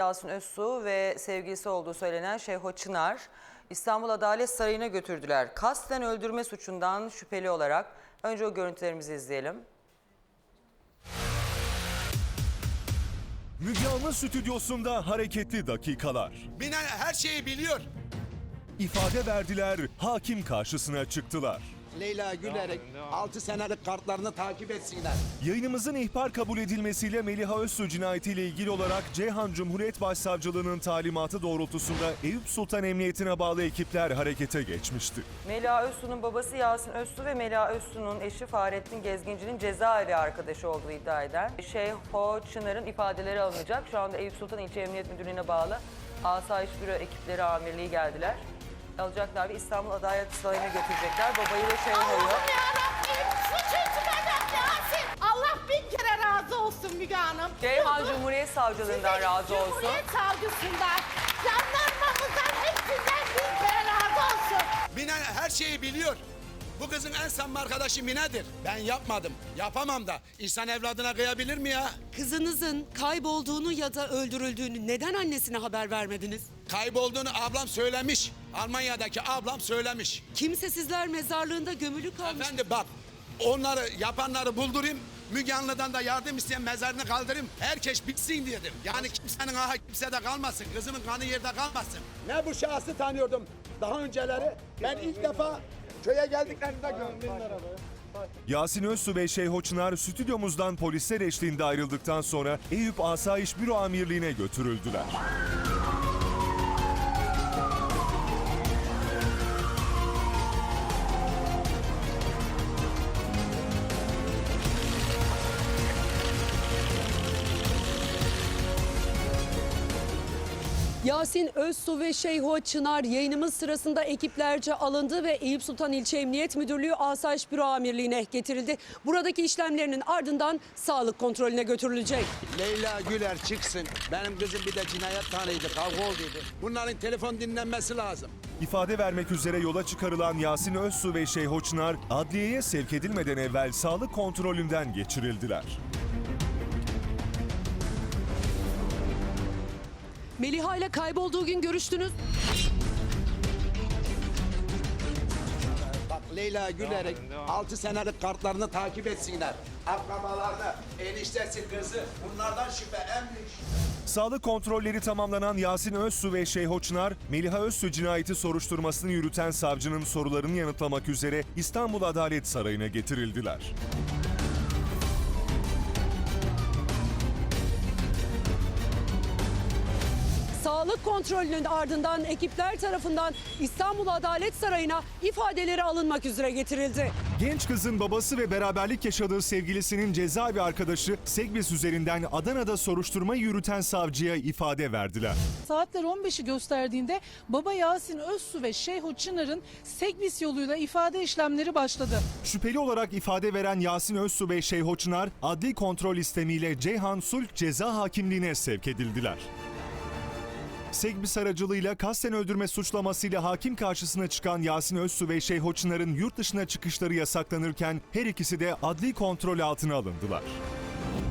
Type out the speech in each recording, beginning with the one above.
Yasin Özsu ve sevgilisi olduğu söylenen Şeyho Çınar İstanbul Adalet Sarayı'na götürdüler. Kasten öldürme suçundan şüpheli olarak. Önce o görüntülerimizi izleyelim. Müge Anlı stüdyosunda hareketli dakikalar. Binen her şeyi biliyor. İfade verdiler, hakim karşısına çıktılar. Leyla gülerek 6 senelik kartlarını takip etsinler. Yayınımızın ihbar kabul edilmesiyle Meliha Özsu cinayetiyle ilgili olarak Ceyhan Cumhuriyet Başsavcılığı'nın talimatı doğrultusunda Eyüp Sultan Emniyetine bağlı ekipler harekete geçmişti. Meliha Özsu'nun babası Yasin Özsu ve Meliha Özsu'nun eşi Fahrettin Gezginci'nin cezaevi arkadaşı olduğu iddia eden Şeyho Çınar'ın ifadeleri alınacak. Şu anda Eyüp Sultan İlçe Emniyet Müdürlüğü'ne bağlı Asayiş Büro ekipleri amirliği geldiler. Alacaklar ve İstanbul Adalet Sarayı'na götürecekler. Babayı ve Şeyho'yu. Yarabbim suç etmeden Yasin. Allah bin kere razı olsun Müge Hanım. Ceyhan Cumhuriyet Savcılığından razı olsun. Cumhuriyet Savcısından, jandarmamızdan hepsinden bin kere razı olsun. Mine her şeyi biliyor. Bu kızın en samimi arkadaşı Mine'dir. Ben yapmadım. Yapamam da. İnsan evladına kıyabilir mi ya? Kızınızın kaybolduğunu ya da öldürüldüğünü neden annesine haber vermediniz? Kaybolduğunu ablam söylemiş. Almanya'daki ablam söylemiş. Kimsesizler mezarlığında gömülü kalmış. Efendi bak onları yapanları buldurayım. Müge Anlı'dan da yardım isteyen mezarını kaldırayım. Herkes bitsin dedim. Yani kimsenin aha kimsede kalmasın. Kızımın kanı yerde kalmasın. Ne bu şahsı tanıyordum daha önceleri. Ben ilk defa köye geldiklerinde gördüm. Yasin Özsu ve Şeyho Çınar stüdyomuzdan polisler eşliğinde ayrıldıktan sonra Eyüp Asayiş Büro Amirliğine götürüldüler. Yasin Özsu ve Şeyho Çınar yayınımız sırasında ekiplerce alındı ve Eyüp Sultan İlçe Emniyet Müdürlüğü Asayiş Büro Amirliği'ne getirildi. Buradaki işlemlerinin ardından sağlık kontrolüne götürülecek. Leyla Güler çıksın. Benim kızım bir de cinayet tanıydı, kavga olduydu. Bunların telefon dinlenmesi lazım. İfade vermek üzere yola çıkarılan Yasin Özsu ve Şeyho Çınar adliyeye sevk edilmeden evvel sağlık kontrolünden geçirildiler. Meliha ile kaybolduğu gün görüştünüz. Bak Leyla gülerek 6 senelik kartlarını takip etsinler. Akrabalarda eniştesi kızı bunlardan şüphe en büyük. Sağlık kontrolleri tamamlanan Yasin Özsu ve Şeyho Çınar, Meliha Özsu cinayeti soruşturmasını yürüten savcının sorularını yanıtlamak üzere İstanbul Adalet Sarayı'na getirildiler. Sağlık kontrolünün ardından ekipler tarafından İstanbul Adalet Sarayı'na ifadeleri alınmak üzere getirildi. Genç kızın babası ve beraberlik yaşadığı sevgilisinin cezaevi arkadaşı Segbis üzerinden Adana'da soruşturma yürüten savcıya ifade verdiler. Saatler 15'i gösterdiğinde baba Yasin Özsu ve Şeyho Çınar'ın Segbis yoluyla ifade işlemleri başladı. Şüpheli olarak ifade veren Yasin Özsu ve Şeyho Çınar adli kontrol istemiyle Ceyhan Sulh Ceza Hakimliğine sevk edildiler. Segbis aracılığıyla kasten öldürme suçlamasıyla hakim karşısına çıkan Yasin Özsu ve Şeyho Çınar'ın yurt dışına çıkışları yasaklanırken her ikisi de adli kontrol altına alındılar.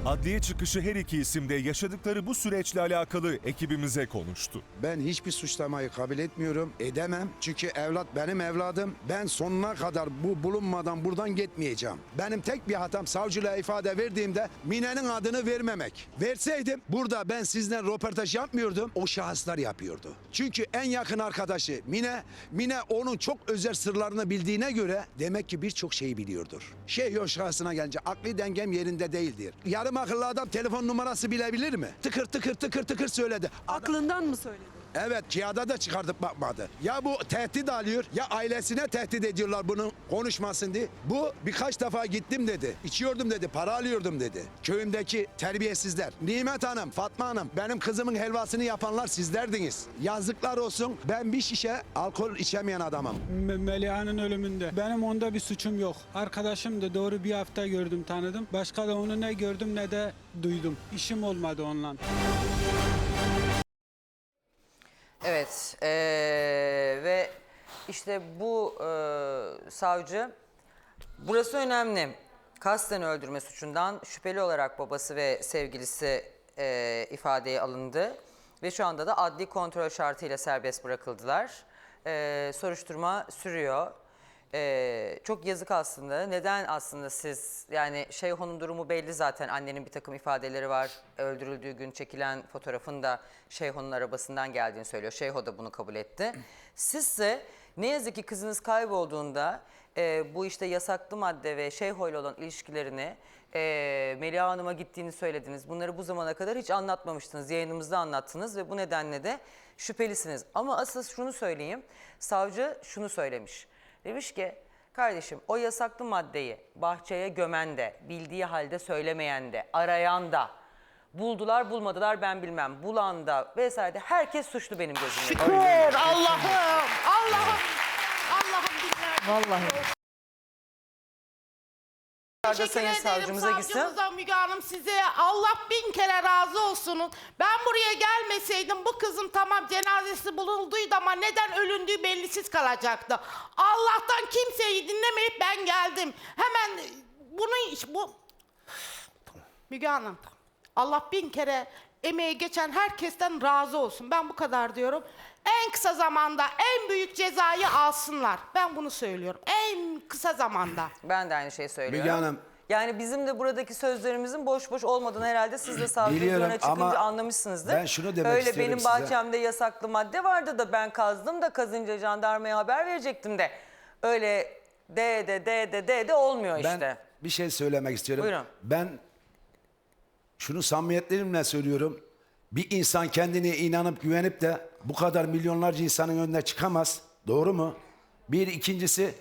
Adliye çıkışı her iki isim de yaşadıkları bu süreçle alakalı ekibimize konuştu. Ben hiçbir suçlamayı kabul etmiyorum, edemem. Çünkü evlat benim evladım. Ben sonuna kadar bu bulunmadan buradan gitmeyeceğim. Benim tek bir hatam savcılığa ifade verdiğimde Mine'nin adını vermemek. Verseydim burada ben sizden röportaj yapmıyordum, o şahıslar yapıyordu. Çünkü en yakın arkadaşı Mine, Mine onun çok özel sırlarını bildiğine göre demek ki birçok şeyi biliyordur. Şey yok şahsına gelince akli dengem yerinde değildir. Yarım akıllı adam telefon numarası bilebilir mi? Tıkır tıkır tıkır tıkır söyledi. Aklından mı söyledi? Evet kağıda da çıkartıp bakmadı. Ya bu tehdit alıyor ya ailesine tehdit ediyorlar bunun konuşmasın diye. Bu birkaç defa gittim dedi. İçiyordum dedi para alıyordum dedi. Köyümdeki terbiyesizler. Nimet Hanım, Fatma Hanım benim kızımın helvasını yapanlar sizlerdiniz. Yazıklar olsun ben bir şişe alkol içemeyen adamım. Me- Meliha'nın ölümünde. Benim onda bir suçum yok. Arkadaşım da doğru bir hafta gördüm tanıdım. Başka da onu ne gördüm ne de duydum. İşim olmadı onunla. Evet eee, ve işte bu eee, savcı burası önemli. Kasten öldürme suçundan şüpheli olarak babası ve sevgilisi eee ifadeye alındı. Ve şu anda da adli kontrol şartıyla serbest bırakıldılar. Ee, soruşturma sürüyor. Ee, çok yazık aslında. Neden aslında siz yani Şeyho'nun durumu belli zaten. Annenin bir takım ifadeleri var. Öldürüldüğü gün çekilen fotoğrafın da Şeyho'nun arabasından geldiğini söylüyor. Şeyho da bunu kabul etti. Sizse ne yazık ki kızınız kaybolduğunda e, bu işte yasaklı madde ve Şeyho ile olan ilişkilerini e, Melia Hanım'a gittiğini söylediniz. Bunları bu zamana kadar hiç anlatmamıştınız. Yayınımızda anlattınız ve bu nedenle de şüphelisiniz. Ama asıl şunu söyleyeyim. Savcı şunu söylemiş. Demiş ki kardeşim o yasaklı maddeyi bahçeye gömen de, bildiği halde söylemeyen de, arayan da, buldular bulmadılar ben bilmem, bulan da vesaire de herkes suçlu benim gözümde. Şükür Allah'ım. Allah'ım. Allah'ım dinler. Vallahi. Teşekkür Teşekkür Sayın ederim savcımıza gitsin. savcımıza Müge Hanım size Allah bin kere razı olsun. Ben buraya gelmeseydim bu kızın tamam cenazesi bulunduydu ama neden ölündüğü bellisiz kalacaktı. Allah'tan kimseyi dinlemeyip ben geldim. Hemen bunu bu Müge Hanım Allah bin kere emeği geçen herkesten razı olsun. Ben bu kadar diyorum. En kısa zamanda en büyük cezayı alsınlar. Ben bunu söylüyorum. En kısa zamanda. Ben de aynı şeyi söylüyorum. Müge Hanım. Yani bizim de buradaki sözlerimizin boş boş olmadığını herhalde siz de Biliyorum çıkınca ama anlamışsınızdır. ben şunu demek Öyle istiyorum benim size. bahçemde yasaklı madde vardı da ben kazdım da kazınca jandarmaya haber verecektim de. Öyle de de de de de de olmuyor Ben işte. bir şey söylemek istiyorum. Buyurun. Ben şunu samimiyetlerimle söylüyorum. Bir insan kendine inanıp güvenip de bu kadar milyonlarca insanın önüne çıkamaz. Doğru mu? Bir ikincisi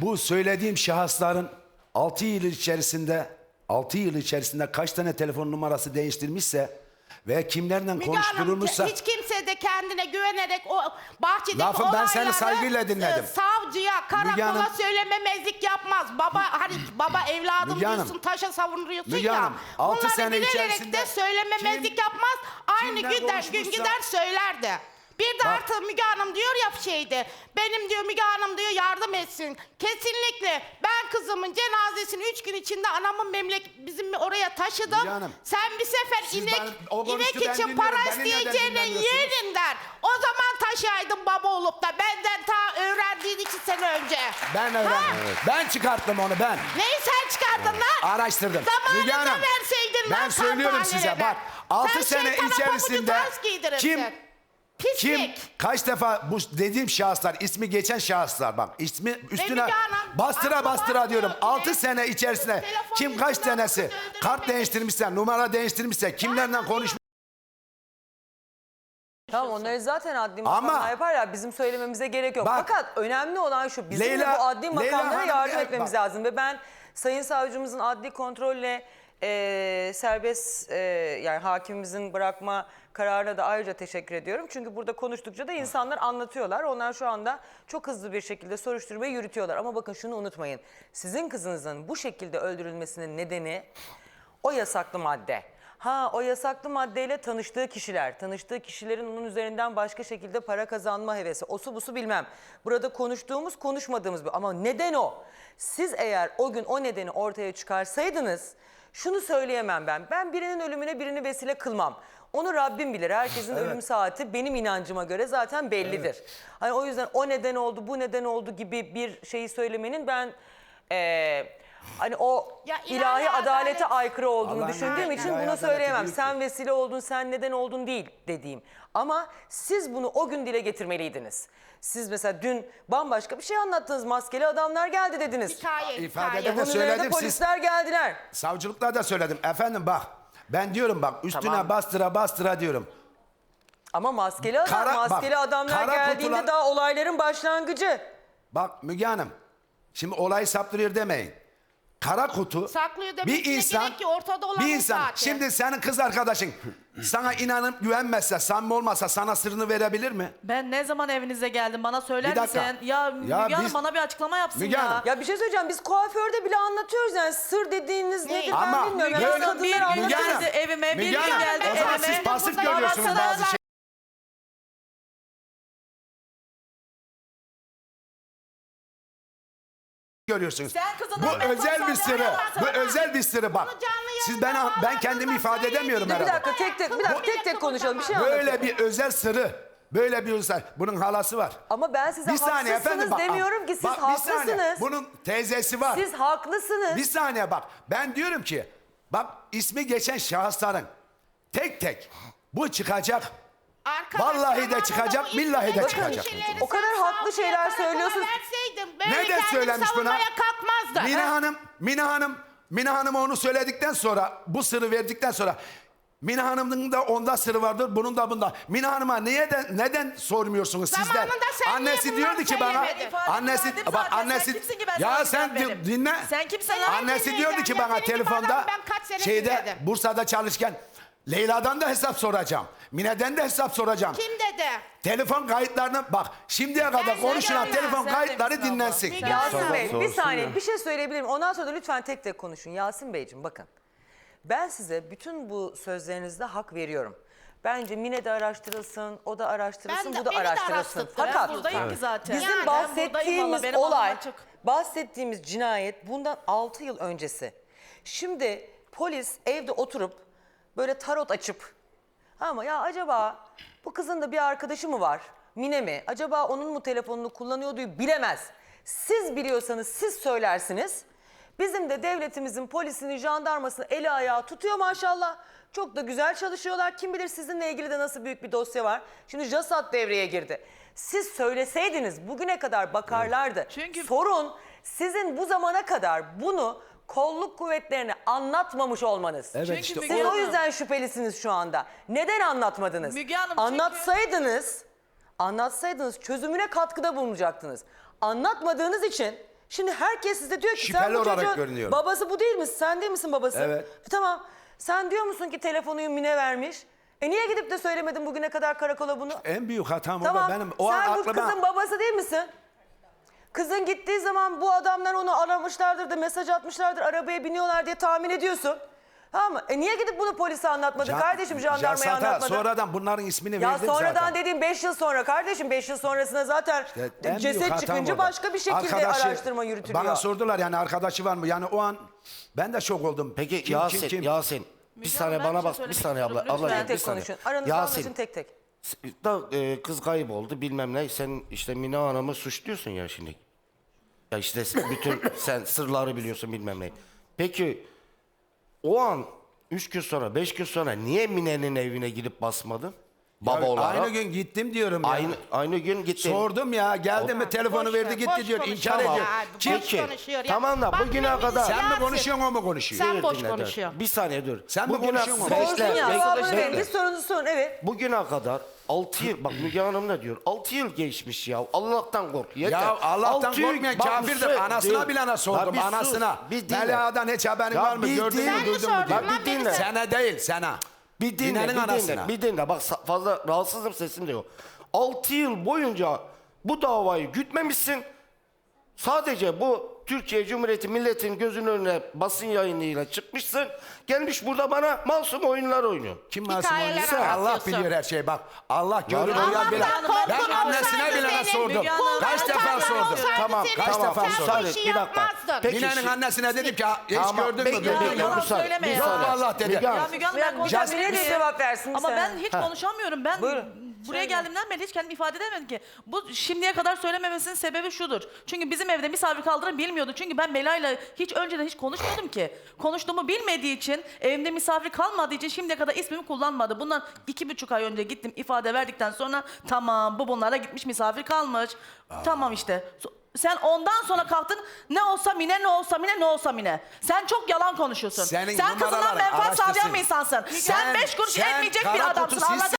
bu söylediğim şahısların 6 yıl içerisinde 6 yıl içerisinde kaç tane telefon numarası değiştirmişse ve kimlerle Müge Hanım konuşturulmuşsa hiç kimse de kendine güvenerek o bahçedeki Lafım ben seni olayları, saygıyla dinledim. e, Savcıya, Müge karakola Hanım- söylememezlik yapmaz. Baba hani baba evladım Müge Hanım- diyorsun, taşa savunuyorsun Müge ya. Hanım, altı Bunları sene bilerek içerisinde de söylememezlik kim- yapmaz. Aynı kimden gün, gün konuşmuşsa- gider söylerdi. Bir de Bak- artık Müge Hanım diyor ya şeyde, benim diyor Müge Hanım diyor yardım etsin. Kesinlikle ben kızımın cenazesini üç gün içinde anamın memlek bizim oraya taşıdım. Müge Hanım, Sen bir sefer siz inek, ben- o konuştu, inek ben için dinliyorum. para Beni neden isteyeceğine dinlemiyorsunuz? yerin der. O zaman taşıyaydın baba olup da benden ta öğrendiğin iki sene önce. ben öğrendim. Ben çıkarttım onu ben. Neyi sen çıkardın lan? Araştırdım. Müge Zamanında Hanım, verseydin ben lan söylüyorum size bak 6 Sen sene şeytana pabucu içerisinde giydirirsin. kim Pislik. kim kaç defa bu dediğim şahıslar ismi geçen şahıslar bak ismi üstüne Hanım, bastıra aklı bastıra var diyorum mı? 6 Ne? sene içerisinde Telefon kim kaç yüzünden tanesi kart değiştirmişse numara değiştirmişse kimlerle konuşmuş Tamam onları zaten adli Ama- makamlar yaparlar. Bizim söylememize gerek yok. Bak- Fakat önemli olan şu. Bizim de Leyla- bu adli Leyla makamlara Hanım yardım bir- etmemiz bak- lazım. Ve ben Sayın Savcımızın adli kontrolle e, serbest e, yani hakimimizin bırakma kararına da ayrıca teşekkür ediyorum. Çünkü burada konuştukça da insanlar anlatıyorlar. Onlar şu anda çok hızlı bir şekilde soruşturmayı yürütüyorlar. Ama bakın şunu unutmayın. Sizin kızınızın bu şekilde öldürülmesinin nedeni o yasaklı madde. Ha o yasaklı maddeyle tanıştığı kişiler, tanıştığı kişilerin onun üzerinden başka şekilde para kazanma hevesi, osu busu bilmem. Burada konuştuğumuz, konuşmadığımız bir ama neden o? Siz eğer o gün o nedeni ortaya çıkarsaydınız şunu söyleyemem ben. Ben birinin ölümüne birini vesile kılmam. Onu Rabbim bilir. Herkesin ölüm saati benim inancıma göre zaten bellidir. Hani o yüzden o neden oldu, bu neden oldu gibi bir şeyi söylemenin ben eee, hani o Ya ilahi ilahi adalete adalet- aykırı olduğunu Allah'ın düşündüğüm ilahi için adaleti bunu söyleyemem. büyüktür. Sen vesile oldun, sen neden oldun değil dediğim. Ama siz bunu o gün dile getirmeliydiniz. Siz mesela dün bambaşka bir şey anlattınız. Maskeli adamlar geldi dediniz. Hikaye, İfadede hikaye. de Bunun üzerine söyledim, siz- polisler geldiler. savcılıkta da söyledim efendim bak ben diyorum bak üstüne Tamam. bastıra bastıra diyorum Ama maskeli adam, Kara- bak, maskeli adamlar kara geldiğinde kutular- daha olayların başlangıcı. Bak Müge Hanım. Şimdi olayı saptırıyor demeyin. Kara kutu Saklıyor bir demesine insan gerek ki, ortada olan bir o insan zaten. şimdi senin kız arkadaşın sana inanıp güvenmezse samimi olmasa sana sırrını verebilir mi? Ben ne zaman evinize geldim bana söyler Bir dakika. misin? Ya Müge Ya Hanım biz- bana bir açıklama yapsın Müge ya. Hanım. Ya bir şey söyleyeceğim. Biz kuaförde bile anlatıyoruz yani sır dediğiniz nedir ben Ama bilmiyorum. Müge Hanım, kadınlar bir gün anlatıyor. Müge Hanım, evime, bir Müge gün Hanım, geldi o zaman evime. siz pasif Burada görüyorsunuz bazı da- şey. Görüyorsunuz. Sen Bu özel bir sırrı. yapamazsın. Bu özel bir sırrı bak. Bunu canlı Siz yayında ben ben kendimi ifade edemiyorum Bir herhalde. dakika tek tek bir dakika tek tek konuşalım bir şey anlatın. Böyle bir özel sırrı. Böyle bir özel. Bunun halası var. Ama ben size Bir saniye haksızsınız efendim bak. demiyorum ki siz bak, bir saniye. haklısınız. Bunun teyzesi var. Siz haklısınız. Bir saniye bak. Ben diyorum ki bak ismi geçen şahısların tek tek bu çıkacak. Arkadaş, Vallahi de çıkacak, billahi de çıkacak. kişileri O kadar sen haklı şeyler karakola söylüyorsun. verseydin, böyle Nereden kendim söylemiş buna? savunmaya kalkmazdı. Mina Ha? Hanım, Mina Hanım, Mina Hanım onu söyledikten sonra, bu sırrı verdikten sonra Mina Hanım'ın da onda sırrı vardır, bunun da bunda. Mina Hanım'a niye de, neden sormuyorsunuz sizler? Zamanında sen niye Annesi bunları diyordu ki bana, söylemedin? İfadeni annesi verdim bak zaten. Sen annesi kimsin ki ben ya sen vereyim? di- dinle. Sen kimsin lan? Annesi dinleyeceğim diyordu ki ya, bana gibi telefonda adam ben kaç sene şeyde dinledim. Bursa'da çalışırken Leyla'dan da hesap soracağım. Mine'den de hesap soracağım. Kim dedi? Telefon kayıtlarını bak şimdiye kadar Ben konuşulan telefon sen kayıtları demişsin abla. dinlensin. Müge Yasin. Bey bir saniye bir şey söyleyebilirim. Ondan sonra da lütfen tek tek konuşun. Yasin Beyciğim bakın. Ben size bütün bu sözlerinizde hak veriyorum. Bence Mine de araştırılsın, o da araştırılsın, Ben de- bu da beni de araştırılsın. araştırdı. Fakat Ben buradayım ki zaten. bizim Yani ben buradayım bahsettiğimiz valla, benim olay, açık. bahsettiğimiz cinayet bundan 6 yıl öncesi. Şimdi polis evde oturup böyle tarot açıp ama ya acaba bu kızın da bir arkadaşı mı var? Mine mi? Acaba onun mu telefonunu kullanıyordu bilemez. Siz biliyorsanız siz söylersiniz. Bizim de devletimizin polisini, jandarmasını eli ayağı tutuyor maşallah. Çok da güzel çalışıyorlar. Kim bilir sizinle ilgili de nasıl büyük bir dosya var. Şimdi JASAT devreye girdi. Siz söyleseydiniz bugüne kadar bakarlardı. Çünkü- Sorun sizin bu zamana kadar bunu kolluk kuvvetlerine anlatmamış olmanız. Evet Çünkü işte Siz o Hanım- yüzden şüphelisiniz şu anda. Neden anlatmadınız? Müge Hanım çünkü- Anlatsaydınız, anlatsaydınız çözümüne katkıda bulunacaktınız. Anlatmadığınız için şimdi herkes size diyor ki sen Şüpheli bu olarak çocuğun görünüyorum. babası bu değil misin? Sen değil misin babası? Evet. E Tamam. Sen diyor musun ki telefonuyu Mine vermiş? E niye gidip de söylemedin bugüne kadar karakola bunu? En büyük hatam Tamam. o da benim. O Sen an bu aklıma... kızın babası değil misin? Kızın gittiği zaman bu adamlar onu aramışlardır da mesaj atmışlardır arabaya biniyorlar diye tahmin ediyorsun. Tamam mı? E niye gidip bunu polise anlatmadın Can- kardeşim jandarmaya Jasat'a anlatmadın? sonradan bunların ismini Ya verdim sonradan zaten. dediğim 5 yıl sonra kardeşim 5 yıl sonrasında zaten en büyük ceset hatam çıkınca orada. başka bir şekilde Arkadaşı- araştırma yürütülüyor. Bana sordular yani arkadaşı var mı? Yani o an ben de şok oldum. Peki Kim, Yasin, kim, kim? Yasin. Bir Müge saniye Hanım, ben bana bir şey bak. Bir söylemek saniye abla. istiyorum, Ablacığım tek bir tek saniye. konuşun. Aranızda anlaşın Yasin. tek tek. Da, e, kız kayboldu bilmem ne. Sen işte Mina Hanım'ı suçluyorsun ya şimdi. Ya işte bütün sen sırları biliyorsun bilmem ne. Peki o an üç gün sonra, beş gün sonra niye Mine'nin evine gidip basmadın? Baba Ya olarak. Aynı gün gittim diyorum ya. Aynı, aynı gün gittin. Sordum ya geldi mi telefonu boş verdi ver, gitti boş diyor konuş. inkar Tamam. ediyor. Ya, Kim? boş Peki. konuşuyor ya. Tamam da Bak bugüne ne kadar- Sen mi Yasin, konuşuyorsun o mu konuşuyor? Sen boş dinle, dur. konuşuyorsun. Bir saniye dur. Sen mi Bugüne- konuşuyorsun onu? Bekle, Sorsun ya bekle, cevabını verin. bekle. Bir sorunuzu sorun evet. Bugüne kadar 6 yıl bak Müge Hanım ne diyor? 6 yıl geçmiş ya. Allah'tan kork. Yeter. Ya Allah'tan Altı yıl- korkmayan Bak, kafirdir. bir Anasına sus. bilene Ya sordum. bir sus, anasına. Bir dinle. Melia'dan hiç haberin Ya var mı? bir Gördün dinle. mü? Sen mi Duydun mu? sordun diyor. Bak lan bir beni dinle. sen- Sana değil sana. Bir dinle, Mine'nin bir anasına. dinle, bir dinle. Bak sa- fazla rahatsızım sesim de yok. 6 yıl boyunca bu davayı gütmemişsin. Sadece bu Türkiye Cumhuriyeti milletin gözünün önüne basın yayınıyla çıkmışsın. Gelmiş burada bana masum oyunlar oynuyor. Kim masum Hikayeler oynuyorsa Allah anlatıyorsun. biliyor her şeyi bak. Allah görür uyar bilir. korkun Ben annesine olsaydı bilene senin, sordum. Hanım, Kaç Korkun defa olsaydı sordum. senin, Tamam, kaç tamam. defa sen sordum. bu Müsaade, işi bir dakika. yapmazdın. Peki, Mine'nin şimdi- annesine dedim ki "Ha, hiç Tamam, gördün mü? bekle, Duydun bekle? Yalan müsaade, söyleme ya. Yok vallahi dedi. Müge Hanım, Ya Müge Hanım ben konuşamıyorum. Mine de cevap versin bir Ama ben saniye. hiç konuşamıyorum. Ben Buyurun. Buraya geldiğimden beri hiç kendimi ifade edemedim ki. Bu şimdiye kadar söylememesinin sebebi şudur. Çünkü bizim evde misafir kaldırım bilmiyordu. Çünkü ben Mela'yla hiç önceden hiç konuşmuyordum ki. Konuştuğumu bilmediği için, evimde misafir kalmadığı için şimdiye kadar ismimi kullanmadı. Bundan iki buçuk ay önce gittim ifade verdikten sonra tamam bu bunlara gitmiş misafir kalmış. Tamam işte. So- Sen ondan sonra kalktın ne olsa Mine ne olsa Mine ne olsa Mine. Sen çok yalan konuşuyorsun. Senin sen kızından numaraların menfaat sağlayan bir insansın. Sen, Sen- beş kuruş etmeyecek bir adamsın. sizsin.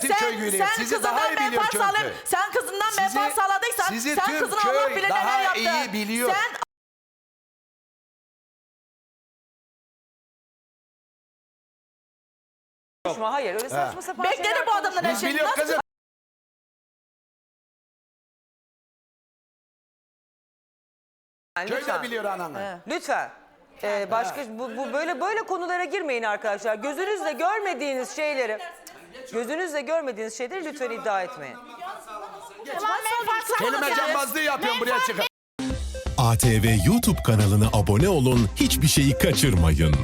Sen, güreği. sen Sizi kızından daha iyi biliyor menfaat köy. sen kızından Sizi- menfaat sağladıysan, sizi sen tüm kızına köy Allah bilir daha neler yaptı. iyi biliyor. Sen Konuşma, Hayır öyle saçma sapan bekledi şeyler bu adamdan her şeyi. biliyoruz Nasıl kızım. Yani Köy de lütfen. biliyor ananı. Lütfen. Ee, başka bu, bu böyle böyle konulara girmeyin arkadaşlar. Gözünüzle görmediğiniz şeyleri gözünüzle görmediğiniz şeyleri lütfen iddia etmeyin. Ulan menfaat Kelime cambazlığı yapıyorum buraya çıkıp. ATV YouTube kanalına abone olun, hiçbir şeyi kaçırmayın.